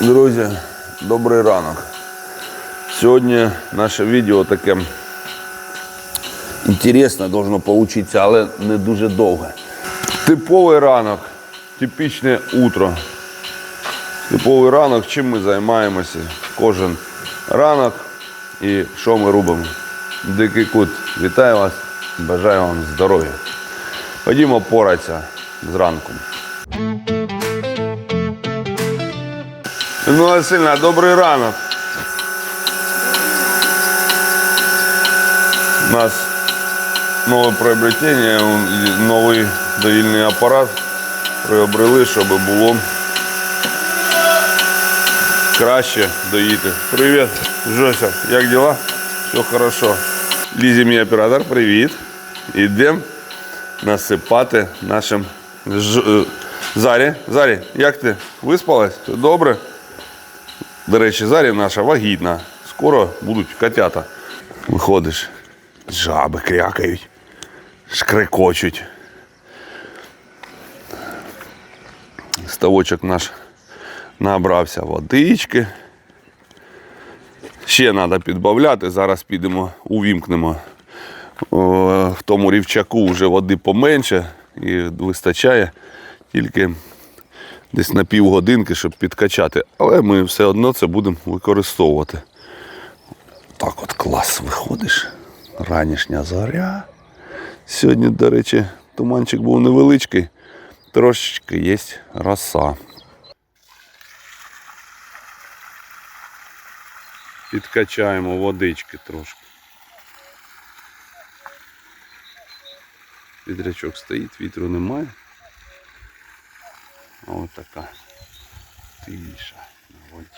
Друзі, добрий ранок. Сьогодні наше відео таке інтересне должно получитися, але не дуже довге. Типовий ранок, типічне утро. Типовий ранок, чим ми займаємося кожен ранок і що ми робимо. Дикий кут, вітаю вас, бажаю вам здоров'я. Ходімо поратися зранку. Ну, Васильна, добрий ранок. У нас нове приобретення, новий доїльний апарат приобрели, щоб було краще доїти. Привіт, Жося, як діла? Все хорошо. Лізі мій оператор, привіт. Ідемо насипати нашим ж... е, Зарі. Зарі, як ти? Виспалась? Добре? До речі, Зарі наша вагітна. Скоро будуть котята. Виходиш, жаби крякають, шкрекочуть. Ставочок наш набрався водички. Ще треба підбавляти. Зараз підемо, увімкнемо. В тому рівчаку вже води поменше і вистачає тільки десь на півгодинки, щоб підкачати. Але ми все одно це будемо використовувати. Так от клас виходиш. Ранішня зоря. Сьогодні, до речі, туманчик був невеличкий, трошечки є роса. Підкачаємо водички трошки. Вітрячок стоїть, вітру немає. Ось така тиша на воді.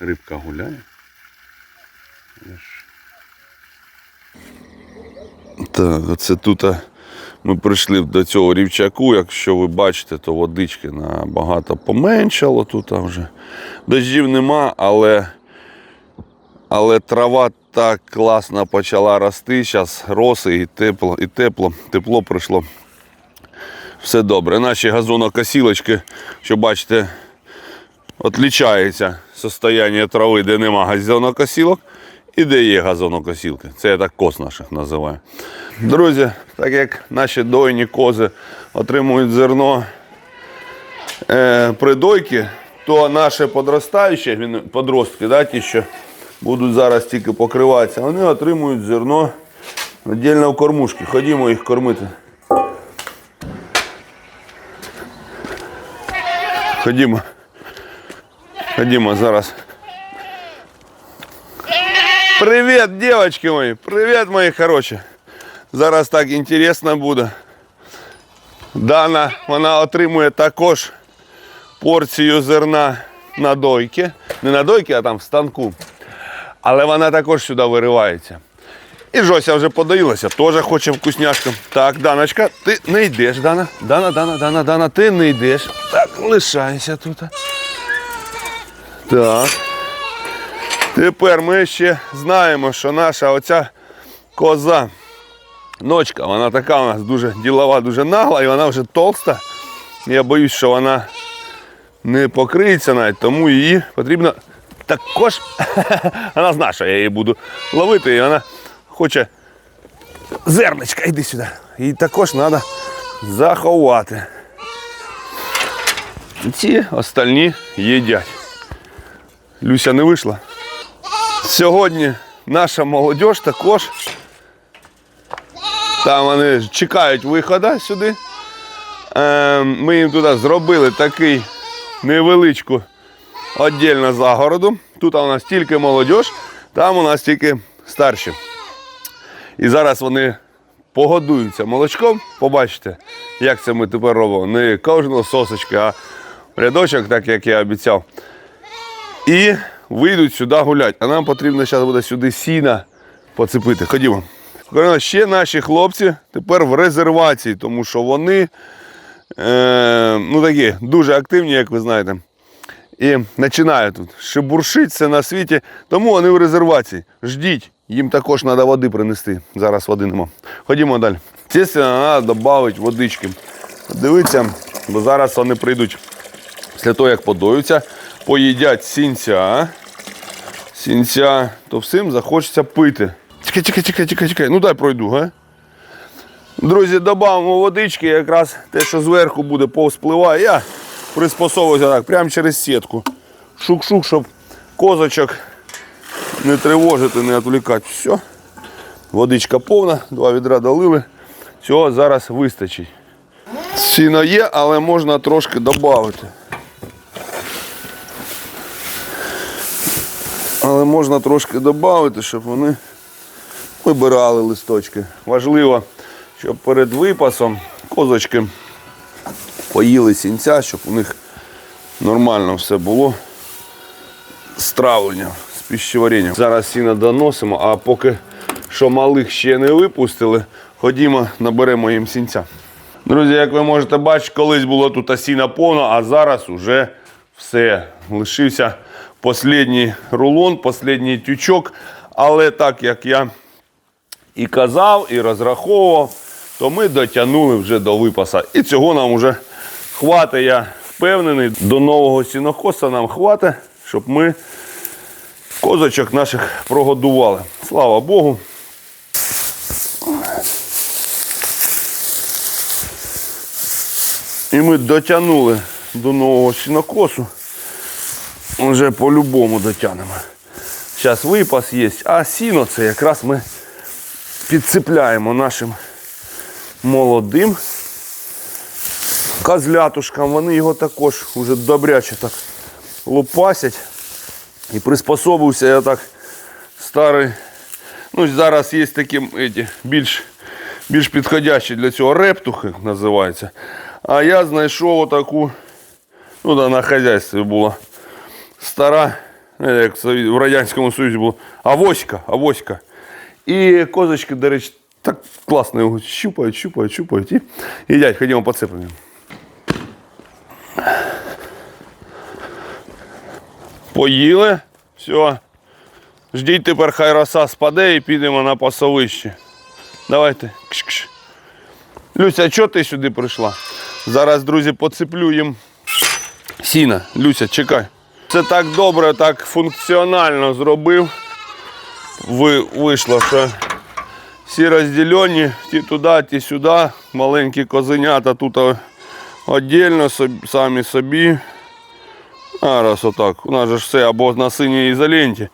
Рибка гуляє. Так, оце тут а, ми прийшли до цього рівчаку. Якщо ви бачите, то водички набагато поменшало тут вже. Дождів нема, але але трава так класно почала рости. Зараз роси і тепло, і тепло, тепло прийшло. Все добре. Наші газонокосілочки, що бачите, відлічається состояння трави, де нема газонокосілок і де є газонокосілки. Це я так кос наших називаю. Друзі, так як наші дойні кози отримують зерно е, придойки, то наші подростаючі, подростки, да, ті, що будуть зараз тільки покриватися, вони отримують зерно віддільно в кормушки. Ходімо їх кормити. Ходімо. Ходімо зараз. Привіт, дівчатки мої! Привіт, мої хороші! Зараз так інтересно буде. Дана, вона отримує також порцію зерна на дойки. Не на дойки, а там в станку. Але вона також сюди виривається. І Жося вже подоїлася, теж хоче вкусняшку. Так, Даночка, ти не йдеш, Дана. Дана, Дана, Дана, Дана, ти не йдеш. Так, лишайся тут. Так. Тепер ми ще знаємо, що наша оця коза, ночка, вона така у нас дуже ділова, дуже нагла і вона вже толста. Я боюсь, що вона не покриється навіть, тому її потрібно також. Вона знає, що я її буду ловити, і вона хоче зерничка, йди сюди. Її також треба заховати. Ці остальні їдять. Люся не вийшла. Сьогодні наша молодь також. Там вони чекають виходу сюди. Е, Ми їм туди зробили такий невеличку віддільну загороду. Тут у нас тільки молодь, там у нас тільки старші. І зараз вони погодуються молочком. Побачите, як це ми тепер робимо. Не кожного сосочки, а рядочок, так як я обіцяв. І вийдуть сюди гуляти. А нам потрібно зараз буде сюди сіна поцепити. Ходімо. Ще наші хлопці тепер в резервації, тому що вони е, ну, такі дуже активні, як ви знаєте. І починає тут шебуршитися на світі, тому вони в резервації. Ждіть, їм також треба води принести. Зараз води нема. Ходімо далі. Звісно, треба додати водички. Дивіться, бо зараз вони прийдуть після того, як подоються, поїдять сінця. Сінця, то всім захочеться пити. Чекай, чекай, чекай, чекай, чекай. Ну дай пройду, га? Друзі, додамо водички, якраз те, що зверху буде повспливає. Я приспособився так, прямо через сітку. Шук-шук, щоб козочок не тривожити, не відволікати. Все. Водичка повна, два відра долили. Цього зараз вистачить. Сіно є, але можна трошки додати. Але можна трошки додати, щоб вони вибирали листочки. Важливо, щоб перед випасом козочки поїли сінця, щоб у них нормально все було з травлення, з пищеваренням. Зараз сіно доносимо, а поки що малих ще не випустили, ходімо, наберемо їм сінця. Друзі, як ви можете бачити, колись було тут сіна повно, а зараз уже все. Лишився останній рулон, останній тючок. Але так як я і казав, і розраховував, то ми дотягнули вже до випаса. І цього нам вже хватить, я впевнений. До нового сінокоса нам хватить, щоб ми козочок наших прогодували. Слава Богу. І ми дотягнули до нового сінокосу. Вже по-любому дотягнемо. Зараз випас є, а сіно це якраз ми підцепляємо нашим молодим козлятушкам. Вони його також вже добряче так лопасять. І приспособився я так старий. Ну, зараз є такі эти, більш, більш підходящі для цього рептухи називаються. А я знайшов отаку, ну да, на хазяйстві була стара, е, як в Сові- в Радянському Союзі було, авоська, авоська. І козочки, до речі, так класно його щупають, щупають, щупають і їдять. Ходімо поцеплення. Поїли. Все. Ждіть тепер, хай роса спаде і підемо на пасовище. Давайте. Кш-кш. Люся, чого ти сюди прийшла? Зараз, друзі, поцеплю їм сіна. Люся, чекай. Це так добре, так функціонально зробив. Ви, вийшло, що всі розділені, ті туди, ті сюди. Маленькі козенята тут віддільно самі собі. Зараз отак. У нас же все або на синій ізоленті,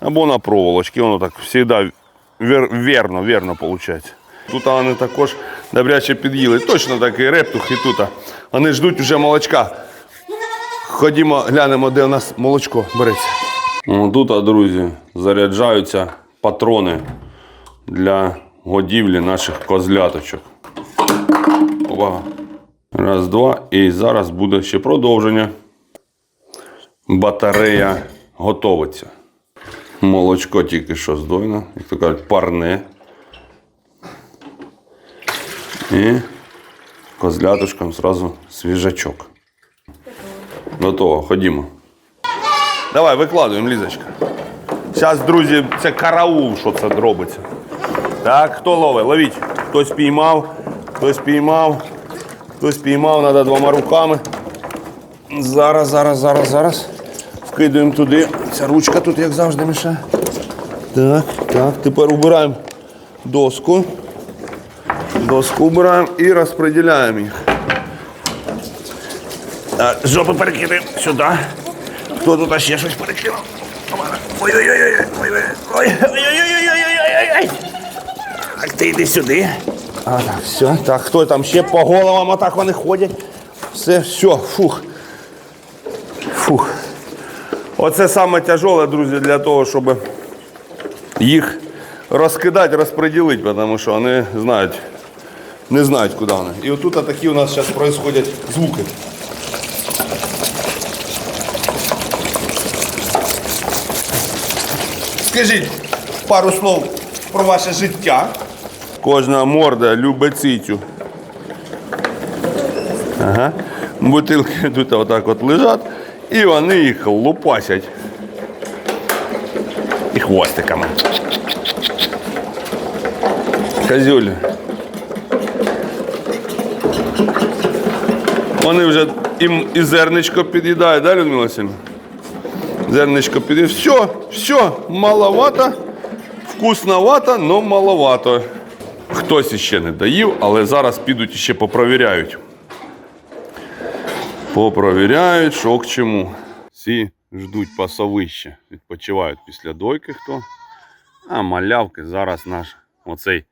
або на проволочці. Воно так завжди вер, вірно, вірно виходить. Тут вони також добряче під'їли. Точно такий рептух і тут. Вони ждуть вже молочка. Ходімо, глянемо, де у нас молочко береться. Тут, друзі, заряджаються патрони для годівлі наших козляточок. Увага. Раз, два. І зараз буде ще продовження. Батарея готовиться. Молочко тільки що здойно, як то кажуть, парне. І козлятушкам зразу свіжачок. Готово, ходімо. Давай, викладуємо, Лізочка. Зараз, друзі, це караул, що це робиться. Так, хто ловить? Ловіть. Хтось піймав, хтось піймав, хтось піймав, треба двома руками. Зараз, зараз, зараз, зараз. Вкидаємо туди. Ця ручка тут, як завжди, мішає. Так, так, тепер убираємо доску. Доску убираємо і розподіляємо їх. Так, Жопи перекидаємо сюди. Хто тут ще щось перекинув? Ой-ой-ой. Ой-ой-ой. Так, ти йди сюди. А, так, все. Так, хто там? Ще по головам так вони ходять. Все, все, фух. Фух. Оце саме тяжеле, друзі, для того, щоб їх розкидати, розподілити, тому що вони знають, не знають, куди вони. І отут такі у нас зараз відбуваються звуки. Скажіть пару слов про ваше життя. Кожна морда любить цицю. Ага. Бутилки тут отак от лежать, і вони їх лупасять. І хвостиками. Козюлі. Вони вже їм і зерничко під'їдають, да, Людмила Васильівна? Зерничко під'їдає. Все, все, маловато. Вкусновато, но маловато. Хтось іще не доїв, але зараз підуть іще попровіряють. Попровіряють, що к чому. Всі ждуть пасовище. Відпочивають після дойки хто. А малявки зараз наш оцей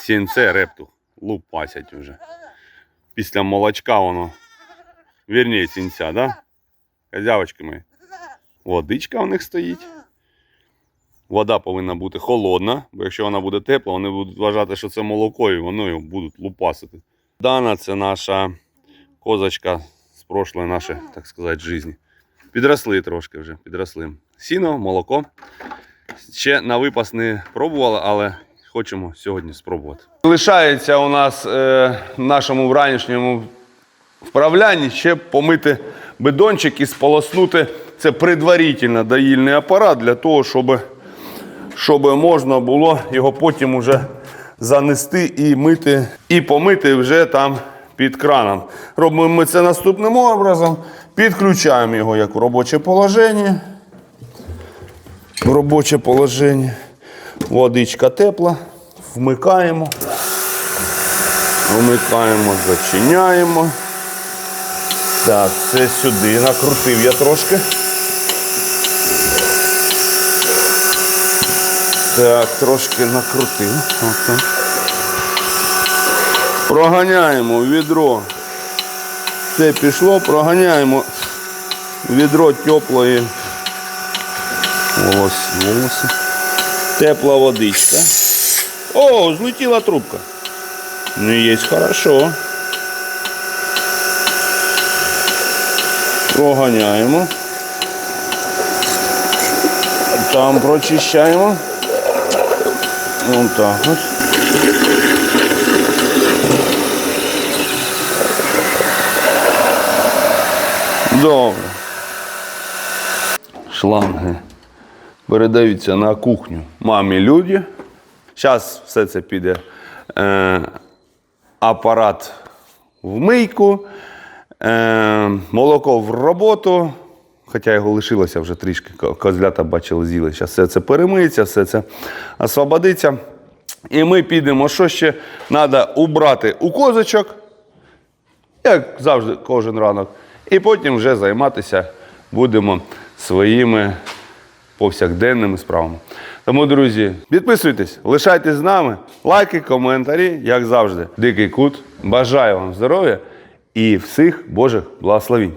сінце репту лупасять вже. Після молочка воно. Вірніше, сінця, да? Козявочки мої. Водичка у них стоїть. Вода повинна бути холодна, бо якщо вона буде тепла, вони будуть вважати, що це молоко, і воно його будуть лупасити. Дана це наша козочка з прошлої нашої, так сказати, житті. Підросли трошки вже, підросли. Сіно, молоко. Ще на випас не пробували, але хочемо сьогодні спробувати. Лишається у нас е, в нашому вранішньому вправлянні ще помити бидончик і сполоснути. Це предварительно доїльний апарат для того, щоб, щоб можна було його потім уже занести і мити, і помити вже там під краном. Робимо ми це наступним образом. Підключаємо його як в робоче положення. В робоче положення. Водичка тепла. Вмикаємо. Вмикаємо, зачиняємо. Так, це сюди. Накрутив я трошки. Так, трошки накрутив. Отак. Проганяємо відро. Це пішло, проганяємо відро теплої волос, волоси. Тепла водичка. О, злетіла трубка. Ну, є хорошо. Проганяємо. Там прочищаємо. Вон так от. Добре. Шланги передаються на кухню мамі люди. Зараз все це піде е, апарат в мийку, е, молоко в роботу. Хоча його лишилося вже трішки, ко- козлята бачили, з'їли. Зараз все це перемиється, все це освободиться. І ми підемо, що ще треба убрати у козочок, як завжди, кожен ранок. І потім вже займатися будемо своїми повсякденними справами. Тому, друзі, підписуйтесь, лишайтесь з нами, лайки, коментарі, як завжди. Дикий кут. Бажаю вам здоров'я і всіх Божих благословінь.